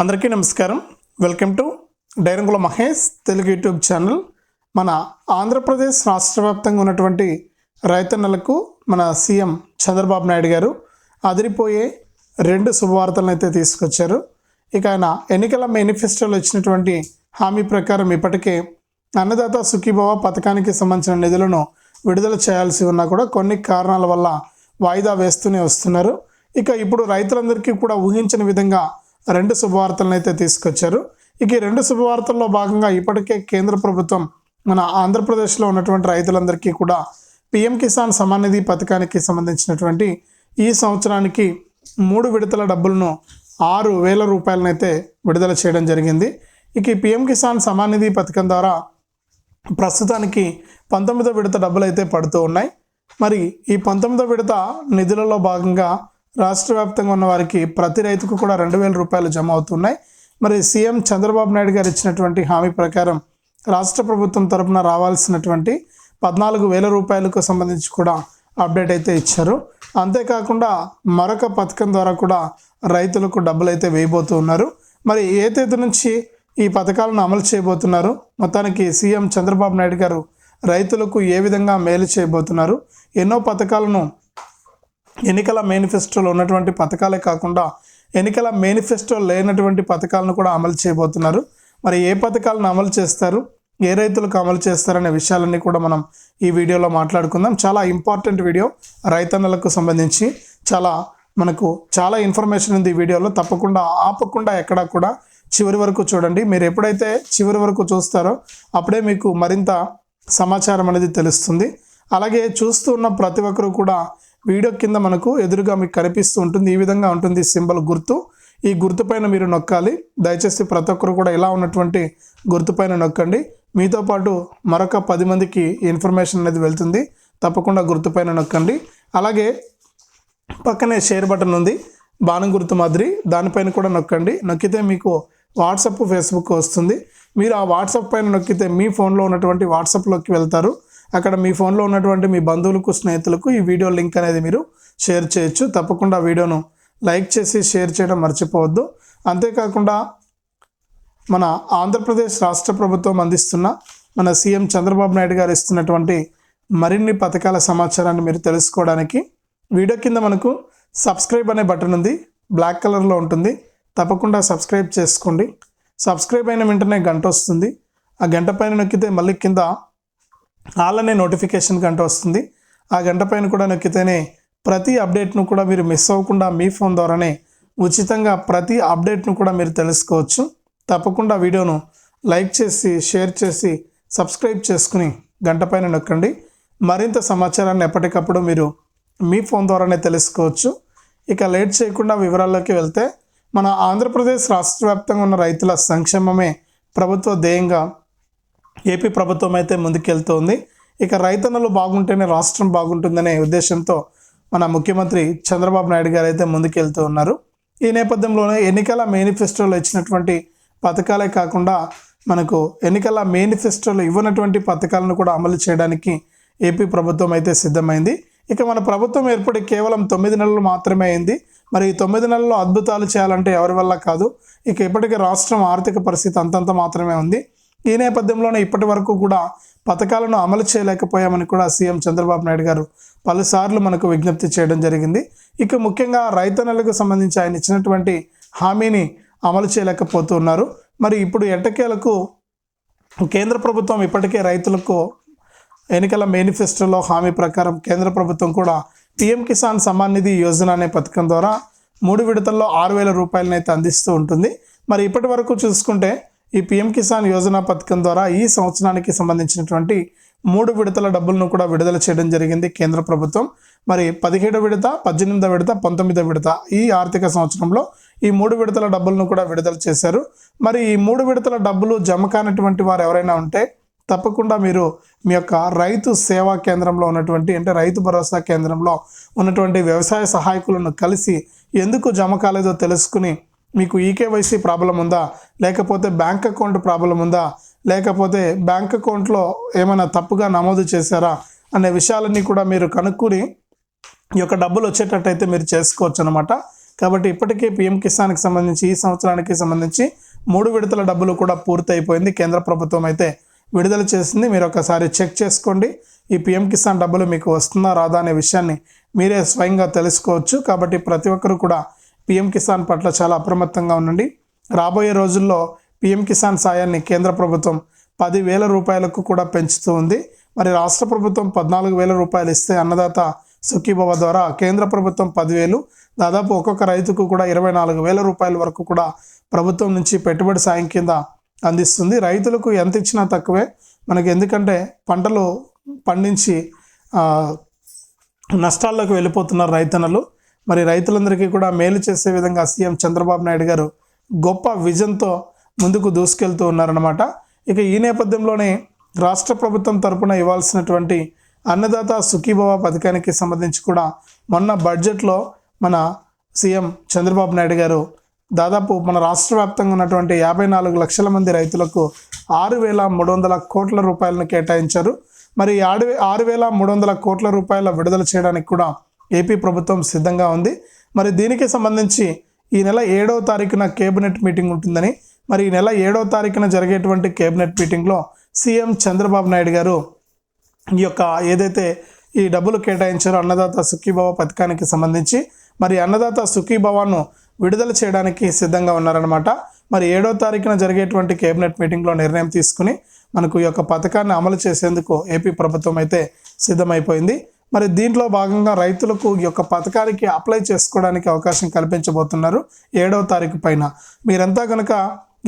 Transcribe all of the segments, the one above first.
అందరికీ నమస్కారం. Welcome to డైరంగుల మహేష్ తెలుగు యూట్యూబ్ ఛానల్. మన ఆంధ్రప్రదేశ్ రాష్ట్ర వ్యాప్తంగా ఉన్నటువంటి రైతన్నలకు మన సీఎం చంద్రబాబు నాయుడు గారు అదిరిపోయే రెండు శుభవార్తలను అయితే తీసుకొచ్చారు. ఇక ఆయన ఎన్నికల మేనిఫెస్టోలో ఇచ్చినటువంటి హామీ ప్రకారం ఇప్పటికే అన్నదాత సుఖీభవ పథకానికి సంబంధించిన నిధులను విడుదల చేయాల్సి ఉన్నా కూడా కొన్ని కారణాల వల్ల వాయిదా వేస్తూనే వస్తున్నారు. ఇక ఇప్పుడు రైతులందరికీ కూడా ఊహించిన విధంగా రెండు శుభవార్తలను అయితే తీసుకొచ్చారు. ఇక ఈ రెండు శుభవార్తల్లో భాగంగా ఇప్పటికే కేంద్ర ప్రభుత్వం మన ఆంధ్రప్రదేశ్లో ఉన్నటువంటి రైతులందరికీ కూడా పిఎం కిసాన్ సమాన్ నిధి పథకానికి సంబంధించినటువంటి ఈ సంవత్సరానికి మూడు విడతల డబ్బులను ఆరు వేల రూపాయలనైతే విడుదల చేయడం జరిగింది. ఇక ఈ పిఎం కిసాన్ సమాన్ నిధి పథకం ద్వారా ప్రస్తుతానికి పంతొమ్మిదో విడత డబ్బులు అయితే పడుతూ ఉన్నాయి. మరి ఈ పంతొమ్మిదో విడత నిధులలో భాగంగా రాష్ట్ర వ్యాప్తంగా ఉన్న వారికి ప్రతి రైతుకు కూడా రెండు వేల రూపాయలు జమ అవుతున్నాయి. మరి సీఎం చంద్రబాబు నాయుడు గారు ఇచ్చినటువంటి హామీ ప్రకారం రాష్ట్ర ప్రభుత్వం తరపున రావాల్సినటువంటి పద్నాలుగు వేల రూపాయలకు సంబంధించి కూడా అప్డేట్ అయితే ఇచ్చారు. అంతేకాకుండా మరొక పథకం ద్వారా కూడా రైతులకు డబ్బులు అయితే వేయబోతూ ఉన్నారు. మరి ఏ తేదీ నుంచి ఈ పథకాలను అమలు చేయబోతున్నారు? మొత్తానికి సీఎం చంద్రబాబు నాయుడు గారు రైతులకు ఏ విధంగా మేలు చేయబోతున్నారు? ఎన్నో పథకాలను ఎన్నికల మేనిఫెస్టోలో ఉన్నటువంటి పథకాలే కాకుండా ఎన్నికల మేనిఫెస్టో లేనటువంటి పథకాలను కూడా అమలు చేయబోతున్నారు. మరి ఏ పథకాలను అమలు చేస్తారు? ఏ రైతులకు అమలు చేస్తారనే విషయాలన్నీ కూడా మనం ఈ వీడియోలో మాట్లాడుకుందాం. చాలా ఇంపార్టెంట్ వీడియో. రైతన్నలకు సంబంధించి చాలా మనకు చాలా ఇన్ఫర్మేషన్ ఉంది ఈ వీడియోలో. తప్పకుండా ఆపకుండా ఎక్కడా కూడా చివరి వరకు చూడండి. మీరు ఎప్పుడైతే చివరి వరకు చూస్తారో అప్పుడే మీకు మరింత సమాచారం అనేది తెలుస్తుంది. అలాగే చూస్తూ ఉన్న ప్రతి ఒక్కరు కూడా వీడియో కింద మనకు ఎదురుగా మీకు కనిపిస్తూ ఉంటుంది ఈ విధంగా ఉంటుంది సింబల్ గుర్తు. ఈ గుర్తుపైన మీరు నొక్కాలి. దయచేసి ప్రతి ఒక్కరు కూడా ఇలా ఉన్నటువంటి గుర్తుపైన నొక్కండి. మీతో పాటు మరొక పది మందికి ఇన్ఫర్మేషన్ అనేది వెళ్తుంది. తప్పకుండా గుర్తుపైన నొక్కండి. అలాగే పక్కనే షేర్ బటన్ ఉంది బాణం గుర్తు మాదిరి. దానిపైన కూడా నొక్కండి. నొక్కితే మీకు వాట్సప్ ఫేస్బుక్ వస్తుంది. మీరు ఆ వాట్సాప్ పైన నొక్కితే మీ ఫోన్లో ఉన్నటువంటి వాట్సాప్లోకి వెళ్తారు. అక్కడ మీ ఫోన్లో ఉన్నటువంటి మీ బంధువులకు స్నేహితులకు ఈ వీడియో లింక్ అనేది మీరు షేర్ చేయొచ్చు. తప్పకుండా వీడియోను లైక్ చేసి షేర్ చేయడం మర్చిపోవద్దు. అంతేకాకుండా మన ఆంధ్రప్రదేశ్ రాష్ట్ర ప్రభుత్వం అందిస్తున్న మన సీఎం చంద్రబాబు నాయుడు గారు ఇస్తున్నటువంటి మరిన్ని పథకాల సమాచారాన్ని మీరు తెలుసుకోవడానికి వీడియో కింద మనకు సబ్స్క్రైబ్ అనే బటన్ ఉంది. బ్లాక్ కలర్లో ఉంటుంది. తప్పకుండా సబ్స్క్రైబ్ చేసుకోండి. సబ్స్క్రైబ్ అయిన వెంటనే గంట వస్తుంది. ఆ గంట పైన నొక్కితే మళ్ళీ కింద అలానే నోటిఫికేషన్ గంట వస్తుంది. ఆ గంట పైన కూడా నొక్కితేనే ప్రతి అప్డేట్ను కూడా మీరు మిస్ అవ్వకుండా మీ ఫోన్ ద్వారానే ఉచితంగా ప్రతి అప్డేట్ను కూడా మీరు తెలుసుకోవచ్చు. తప్పకుండా వీడియోను లైక్ చేసి షేర్ చేసి సబ్స్క్రైబ్ చేసుకుని గంట పైన నొక్కండి. మరింత సమాచారాన్ని ఎప్పటికప్పుడు మీరు మీ ఫోన్ ద్వారానే తెలుసుకోవచ్చు. ఇక లేట్ చేయకుండా వివరాల్లోకి వెళ్తే మన ఆంధ్రప్రదేశ్ రాష్ట్ర వ్యాప్తంగా ఉన్న రైతుల సంక్షేమమే ప్రభుత్వ ధ్యేయంగా ఏపీ ప్రభుత్వం అయితే ముందుకెళ్తోంది. ఇక రైతన్నలు బాగుంటేనే రాష్ట్రం బాగుంటుందనే ఉద్దేశంతో మన ముఖ్యమంత్రి చంద్రబాబు నాయుడు గారు అయితే ముందుకెళ్తూ ఉన్నారు ఈ నేపథ్యంలోనే ఎన్నికల మేనిఫెస్టోలో ఇచ్చినటువంటి పథకాలే కాకుండా మనకు ఎన్నికల మేనిఫెస్టోలో ఇవ్వనటువంటి పథకాలను కూడా అమలు చేయడానికి ఏపీ ప్రభుత్వం అయితే సిద్ధమైంది. ఇక మన ప్రభుత్వం ఏర్పడి కేవలం తొమ్మిది నెలలు మాత్రమే అయింది. మరి ఈ తొమ్మిది నెలల్లో అద్భుతాలు చేయాలంటే ఎవరి వల్ల కాదు. ఇక ఇప్పటికీ రాష్ట్రం ఆర్థిక పరిస్థితి అంతంత మాత్రమే ఉంది. ఈ నేపథ్యంలోనే ఇప్పటి వరకు కూడా పథకాలను అమలు చేయలేకపోయామని కూడా సీఎం చంద్రబాబు నాయుడు గారు పలుసార్లు మనకు విజ్ఞప్తి చేయడం జరిగింది. ఇక ముఖ్యంగా రైతన్నలకు సంబంధించి ఆయన ఇచ్చినటువంటి హామీని అమలు చేయలేకపోతున్నారు. మరి ఇప్పుడు ఎట్టకేలకు కేంద్ర ప్రభుత్వం ఇప్పటికే రైతులకు ఎన్నికల మేనిఫెస్టోలో హామీ ప్రకారం కేంద్ర ప్రభుత్వం కూడా పిఎం కిసాన్ సమ్మాన్ నిధి యోజన అనే పథకం ద్వారా మూడు విడతల్లో ఆరు వేల రూపాయలనైతే అందిస్తూ ఉంటుంది. మరి ఇప్పటి వరకు చూసుకుంటే ఈ పిఎం కిసాన్ యోజన పథకం ద్వారా ఈ సంవత్సరానికి సంబంధించినటువంటి మూడు విడతల డబ్బులను కూడా విడుదల చేయడం జరిగింది కేంద్ర ప్రభుత్వం. మరి పదిహేడు విడత పద్దెనిమిదో విడత పంతొమ్మిదో విడత ఈ ఆర్థిక సంవత్సరంలో ఈ మూడు విడతల డబ్బులను కూడా విడుదల చేశారు. మరి ఈ మూడు విడతల డబ్బులు జమ కానటువంటి వారు ఎవరైనా ఉంటే తప్పకుండా మీరు మీ యొక్క రైతు సేవా కేంద్రంలో ఉన్నటువంటి అంటే రైతు భరోసా కేంద్రంలో ఉన్నటువంటి వ్యవసాయ సహాయకులను కలిసి ఎందుకు జమ కాలేదో తెలుసుకుని మీకు ఈకేవైసీ ప్రాబ్లం ఉందా? లేకపోతే బ్యాంక్ అకౌంట్ ప్రాబ్లం ఉందా? లేకపోతే బ్యాంక్ అకౌంట్లో ఏమైనా తప్పుగా నమోదు చేశారా? అనే విషయాలన్నీ కూడా మీరు కనుక్కుని ఈ యొక్క డబ్బులు వచ్చేటట్టయితే మీరు చేసుకోవచ్చు అనమాట కాబట్టి ఇప్పటికే పిఎం కిసాన్కి సంబంధించి ఈ సంవత్సరానికి సంబంధించి మూడు విడతల డబ్బులు కూడా పూర్తయిపోయింది. కేంద్ర ప్రభుత్వం అయితే విడుదల చేసింది. మీరు ఒకసారి చెక్ చేసుకోండి. ఈ పిఎం కిసాన్ డబ్బులు మీకు వస్తుందా రాదా అనే విషయాన్ని మీరే స్వయంగా తెలుసుకోవచ్చు. కాబట్టి ప్రతి ఒక్కరు కూడా పిఎం కిసాన్ పట్ల చాలా అప్రమత్తంగా ఉండండి. రాబోయే రోజుల్లో పిఎం కిసాన్ సాయాన్ని కేంద్ర ప్రభుత్వం పదివేల రూపాయలకు కూడా పెంచుతూ ఉంది. మరి రాష్ట్ర ప్రభుత్వం పద్నాలుగు వేల రూపాయలు ఇస్తే అన్నదాత సుఖీభవ ద్వారా కేంద్ర ప్రభుత్వం పదివేలు దాదాపు ఒక్కొక్క రైతుకు కూడా ఇరవై నాలుగు వేల రూపాయల వరకు కూడా ప్రభుత్వం నుంచి పెట్టుబడి సాయం కింద అందిస్తుంది. రైతులకు ఎంత ఇచ్చినా తక్కువే. మనకి ఎందుకంటే పంటలు పండించి నష్టాల్లోకి వెళ్ళిపోతున్నారు రైతన్నలు. మరి రైతులందరికీ కూడా మేలు చేసే విధంగా సీఎం చంద్రబాబు నాయుడు గారు గొప్ప విజన్తో ముందుకు దూసుకెళ్తూ ఉన్నారన్నమాట. ఇక ఈ నేపథ్యంలోనే రాష్ట్ర ప్రభుత్వం తరపున ఇవ్వాల్సినటువంటి అన్నదాత సుఖీభవ పథకానికి సంబంధించి కూడా మొన్న బడ్జెట్లో మన సీఎం చంద్రబాబు నాయుడు గారు దాదాపు మన రాష్ట్ర వ్యాప్తంగా ఉన్నటువంటి యాభై నాలుగు లక్షల మంది రైతులకు ఆరు వేల మూడు వందల కోట్ల రూపాయలను కేటాయించారు. మరి ఆరు ఆరు వేల మూడు వందల కోట్ల రూపాయల విడుదల చేయడానికి కూడా ఏపీ ప్రభుత్వం సిద్ధంగా ఉంది. మరి దీనికి సంబంధించి ఈ నెల ఏడవ తారీఖున కేబినెట్ మీటింగ్ ఉంటుందని మరి ఈ నెల ఏడవ తారీఖున జరిగేటువంటి కేబినెట్ మీటింగ్లో సీఎం చంద్రబాబు నాయుడు గారు ఈ యొక్క ఏదైతే ఈ డబ్బులు కేటాయించారో అన్నదాత సుఖీభావ పథకానికి సంబంధించి మరి అన్నదాత సుఖీభావాను విడుదల చేయడానికి సిద్ధంగా ఉన్నారనమాట మరి ఏడో తారీఖున జరిగేటువంటి కేబినెట్ మీటింగ్లో నిర్ణయం తీసుకుని మనకు ఈ యొక్క పథకాన్ని అమలు చేసేందుకు ఏపీ ప్రభుత్వం అయితే సిద్ధమైపోయింది. మరి దీంట్లో భాగంగా రైతులకు ఈ యొక్క పథకానికి అప్లై చేసుకోవడానికి అవకాశం కల్పించబోతున్నారు ఏడవ తారీఖు పైన. మీరంతా కనుక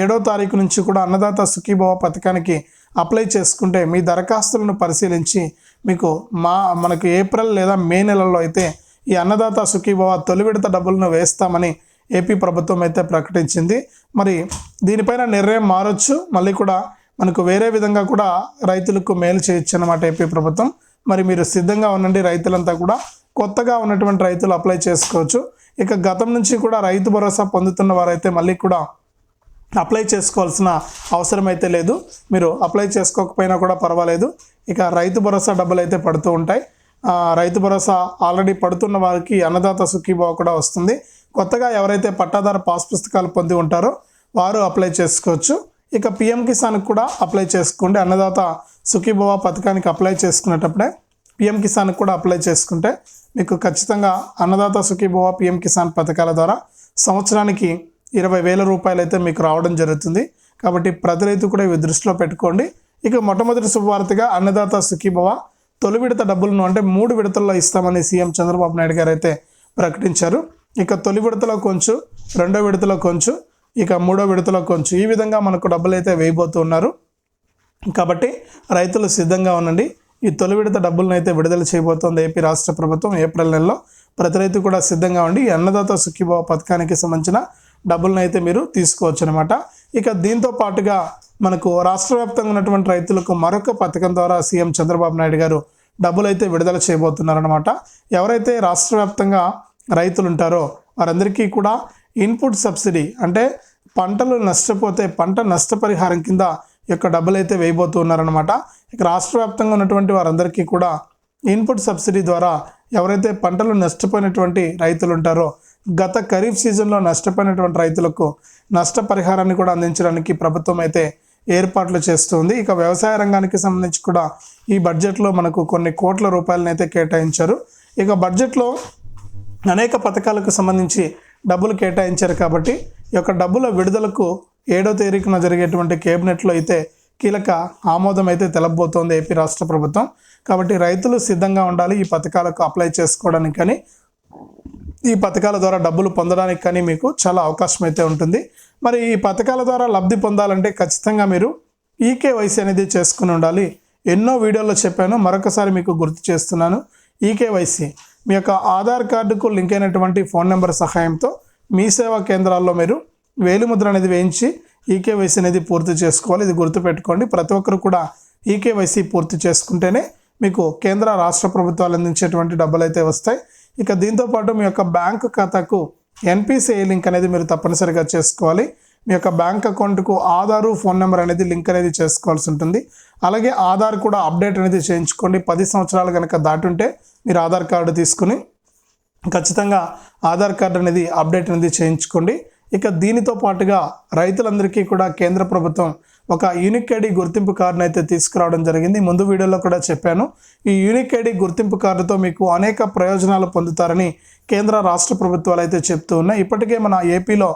ఏడవ తారీఖు నుంచి కూడా అన్నదాత సుఖీభవ పథకానికి అప్లై చేసుకుంటే మీ దరఖాస్తులను పరిశీలించి మీకు మా మనకు ఏప్రిల్ లేదా మే నెలలో అయితే ఈ అన్నదాత సుఖీభవ తొలి విడత డబ్బులను వేస్తామని ఏపీ ప్రభుత్వం అయితే ప్రకటించింది. మరి దీనిపైన నిర్ణయం మారొచ్చు మళ్ళీ కూడా మనకు వేరే విధంగా కూడా రైతులకు మేలు చేయొచ్చు అన్నమాట ఏపీ ప్రభుత్వం. మరి మీరు సిద్ధంగా ఉండండి రైతులంతా కూడా. కొత్తగా ఉన్నటువంటి రైతులు అప్లై చేసుకోవచ్చు. ఇక గతం నుంచి కూడా రైతు భరోసా పొందుతున్న వారైతే మళ్ళీ కూడా అప్లై చేసుకోవాల్సిన అవసరం అయితే లేదు. మీరు అప్లై చేసుకోకపోయినా కూడా పర్వాలేదు. ఇక రైతు భరోసా డబ్బులు అయితే పడుతూ ఉంటాయి. రైతు భరోసా ఆల్రెడీ పడుతున్న వారికి అన్నదాత సుఖీభావ కూడా వస్తుంది. కొత్తగా ఎవరైతే పట్టాదారు పాస్ పుస్తకాలు పొంది ఉంటారో వారు అప్లై చేసుకోవచ్చు. ఇక పిఎం కిసాన్కి కూడా అప్లై చేసుకోండి. అన్నదాత సుఖీభవ పథకానికి అప్లై చేసుకునేటప్పుడే పిఎం కిసాన్కి కూడా అప్లై చేసుకుంటే మీకు ఖచ్చితంగా అన్నదాత సుఖీభవ పిఎం కిసాన్ పథకాల ద్వారా సంవత్సరానికి ఇరవై వేల రూపాయలు అయితే మీకు రావడం జరుగుతుంది. కాబట్టి ప్రతి రైతు కూడా ఇవి దృష్టిలో పెట్టుకోండి. ఇక మొట్టమొదటి శుభవార్తగా అన్నదాత సుఖీభవ తొలి విడత డబ్బులను అంటే మూడు విడతల్లో ఇస్తామని సీఎం చంద్రబాబు నాయుడు గారు అయితే ప్రకటించారు. ఇక తొలి విడతలో కొంచెం రెండో విడతలో కొంచెం ఇక మూడో విడతలో కొంచెం ఈ విధంగా మనకు డబ్బులు అయితే వేయబోతున్నారు కాబట్టి రైతులు సిద్ధంగా ఉండండి. ఈ తొలి విడత డబ్బులను అయితే విడుదల చేయబోతోంది ఏపీ రాష్ట్ర ప్రభుత్వం ఏప్రిల్ నెలలో. ప్రతి రైతు కూడా సిద్ధంగా ఉండి అన్నదాత సుఖీభావ పథకానికి సంబంధించిన డబ్బులను అయితే మీరు తీసుకోవచ్చు అనమాట ఇక దీంతో పాటుగా మనకు రాష్ట్ర వ్యాప్తంగా ఉన్నటువంటి రైతులకు మరొక పథకం ద్వారా సీఎం చంద్రబాబు నాయుడు గారు డబ్బులు అయితే విడుదల చేయబోతున్నారనమాట ఎవరైతే రాష్ట్ర వ్యాప్తంగా రైతులు ఉంటారో వారందరికీ కూడా ఇన్పుట్ సబ్సిడీ అంటే పంటలు నష్టపోతే పంట నష్టపరిహారం కింద యొక్క డబ్బులు అయితే వేయబోతున్నారనమాట ఇక రాష్ట్ర వ్యాప్తంగా ఉన్నటువంటి వారందరికీ కూడా ఇన్పుట్ సబ్సిడీ ద్వారా ఎవరైతే పంటలు నష్టపోయినటువంటి రైతులు ఉంటారో గత ఖరీఫ్ సీజన్లో నష్టపోయినటువంటి రైతులకు నష్టపరిహారాన్ని కూడా అందించడానికి ప్రభుత్వం అయితే ఏర్పాట్లు చేస్తుంది ఇక వ్యవసాయ రంగానికి సంబంధించి కూడా ఈ బడ్జెట్లో మనకు కొన్ని కోట్ల రూపాయలను అయితే కేటాయించారు. ఇక బడ్జెట్లో అనేక పథకాలకు సంబంధించి డబ్బులు కేటాయించారు కాబట్టి ఈ యొక్క డబ్బుల విడుదలకు ఏడో తేదీన జరిగేటువంటి కేబినెట్లో అయితే కీలక ఆమోదం అయితే తెలపబోతోంది ఏపీ రాష్ట్ర ప్రభుత్వం. కాబట్టి రైతులు సిద్ధంగా ఉండాలి ఈ పథకాలకు అప్లై చేసుకోవడానికి కానీ ఈ పథకాల ద్వారా డబ్బులు పొందడానికి కానీ మీకు చాలా అవకాశం అయితే ఉంటుంది. మరి ఈ పథకాల ద్వారా లబ్ధి పొందాలంటే ఖచ్చితంగా మీరు ఈకేవైసీ అనేది చేసుకుని ఉండాలి. ఎన్నో వీడియోల్లో చెప్పాను మరొకసారి మీకు గుర్తు చేస్తున్నాను. ఈకేవైసీ మీ యొక్క ఆధార్ కార్డుకు లింక్ అయినటువంటి ఫోన్ నెంబర్ సహాయంతో మీ సేవా కేంద్రాల్లో మీరు వేలిముద్ర అనేది వేయించి ఈకేవైసీ అనేది పూర్తి చేసుకోవాలి. ఇది గుర్తుపెట్టుకోండి. ప్రతి ఒక్కరు కూడా ఈకేవైసీ పూర్తి చేసుకుంటేనే మీకు కేంద్ర రాష్ట్ర ప్రభుత్వాలు అందించేటువంటి డబ్బులు అయితే వస్తాయి. ఇక దీంతో పాటు మీ యొక్క బ్యాంకు ఖాతాకు ఎన్పిసిఐ లింక్ అనేది మీరు తప్పనిసరిగా చేసుకోవాలి. మీ యొక్క బ్యాంక్ అకౌంట్కు ఆధారు ఫోన్ నెంబర్ అనేది లింక్ అనేది చేసుకోవాల్సి ఉంటుంది. అలాగే ఆధార్ కూడా అప్డేట్ అనేది చేయించుకోండి. పది సంవత్సరాలు కనుక దాటుంటే మీరు ఆధార్ కార్డు తీసుకుని ఖచ్చితంగా ఆధార్ కార్డు అనేది అప్డేట్ అనేది చేయించుకోండి. ఇక దీనితో పాటుగా రైతులందరికీ కూడా కేంద్ర ప్రభుత్వం ఒక యూనిక్ ఐడి గుర్తింపు కార్డును అయితే తీసుకురావడం జరిగింది. ముందు వీడియోలో కూడా చెప్పాను. ఈ యూనిక్ ఐడి గుర్తింపు కార్డుతో మీకు అనేక ప్రయోజనాలు పొందుతారని కేంద్ర రాష్ట్ర ప్రభుత్వాలు అయితే చెప్తూ ఉన్నాయి. ఇప్పటికే మన ఏపీలో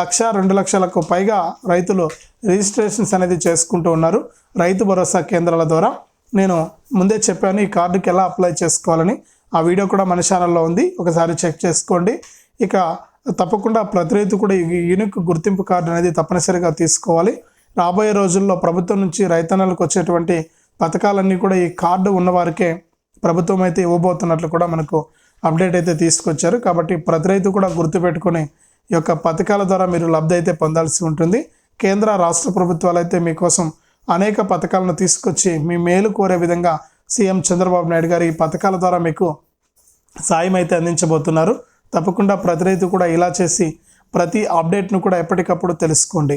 లక్ష రెండు లక్షలకు పైగా రైతులు రిజిస్ట్రేషన్స్ అనేది చేసుకుంటూ ఉన్నారు. రైతు భరోసా కేంద్రాల ద్వారా నేను ముందే చెప్పాను ఈ కార్డుకి ఎలా అప్లై చేసుకోవాలని. ఆ వీడియో కూడా మన ఛానల్లో ఉంది. ఒకసారి చెక్ చేసుకోండి. ఇక తప్పకుండా ప్రతి రైతు కూడా ఈ యూనిక్ గుర్తింపు కార్డు అనేది తప్పనిసరిగా తీసుకోవాలి. రాబోయే రోజుల్లో ప్రభుత్వం నుంచి రైతన్నలకు వచ్చేటువంటి పథకాలన్నీ కూడా ఈ కార్డు ఉన్నవారికే ప్రభుత్వం అయితే ఇవ్వబోతున్నట్లు కూడా మనకు అప్డేట్ అయితే తీసుకొచ్చారు. కాబట్టి ప్రతి రైతు కూడా గుర్తుపెట్టుకొని ఈ యొక్క పథకాల ద్వారా మీరు లబ్ధి అయితే పొందాల్సి ఉంటుంది. కేంద్ర రాష్ట్ర ప్రభుత్వాలు అయితే మీకోసం అనేక పథకాలను తీసుకొచ్చి మీ మేలు కోరే విధంగా సీఎం చంద్రబాబు నాయుడు గారు ఈ పథకాల ద్వారా మీకు సాయం అయితే అందించబోతున్నారు. తప్పకుండా ప్రతి రైతు కూడా ఇలా చేసి ప్రతి అప్డేట్ను కూడా ఎప్పటికప్పుడు తెలుసుకోండి.